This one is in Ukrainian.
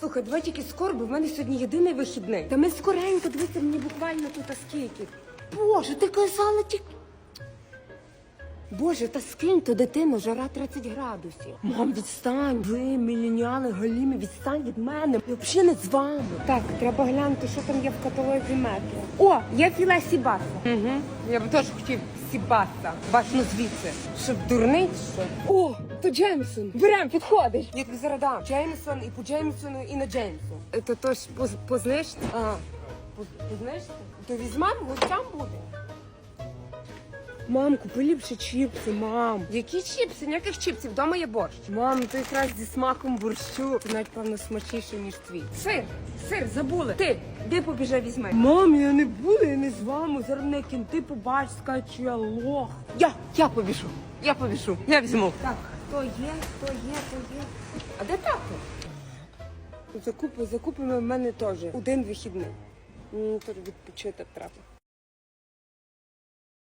Слухай, давай тільки скоро, бо в мене сьогодні єдиний вихідний. Та ми скоренько, дивися, мені буквально тут а скільки. Боже, ти казала тільки. Боже, та скинь то дитину, жара 30 градусів. Мам, відстань, ви, міленіали, галімі, відстань від мене. Я взагалі не з вами. Так, треба глянути, що там є в каталозі метро. О, є філе Сібаса. Угу. Я б теж хотів Сібаса. Бачно звідси. Щоб дурний, що? О, то Джеймсон. Берем, підходиш. Я тобі зараз дам. Джеймсон і по Джеймсону, і на Джеймсу. То то ж по, по знижці? А, по, по знижці? То візьмемо, гостям буде. Мам, купи ліпше чіпси, мам. Які чіпси? Ніяких чіпсів, вдома є борщ. Мам, то якраз зі смаком борщу. Навіть, певно, смачніше, ніж твій. Сир, сир, забули. Ти, де побіжай візьми? Мам, я не буду, я не з вами. Зараз мене кінти побач, скажуть, що я лох. Я, я побіжу. Я побіжу. Я візьму. Так, хто є, хто є, хто є. А де тато? Закупи, закупимо в мене теж. Один вихідний. Мені теж відпочити треба.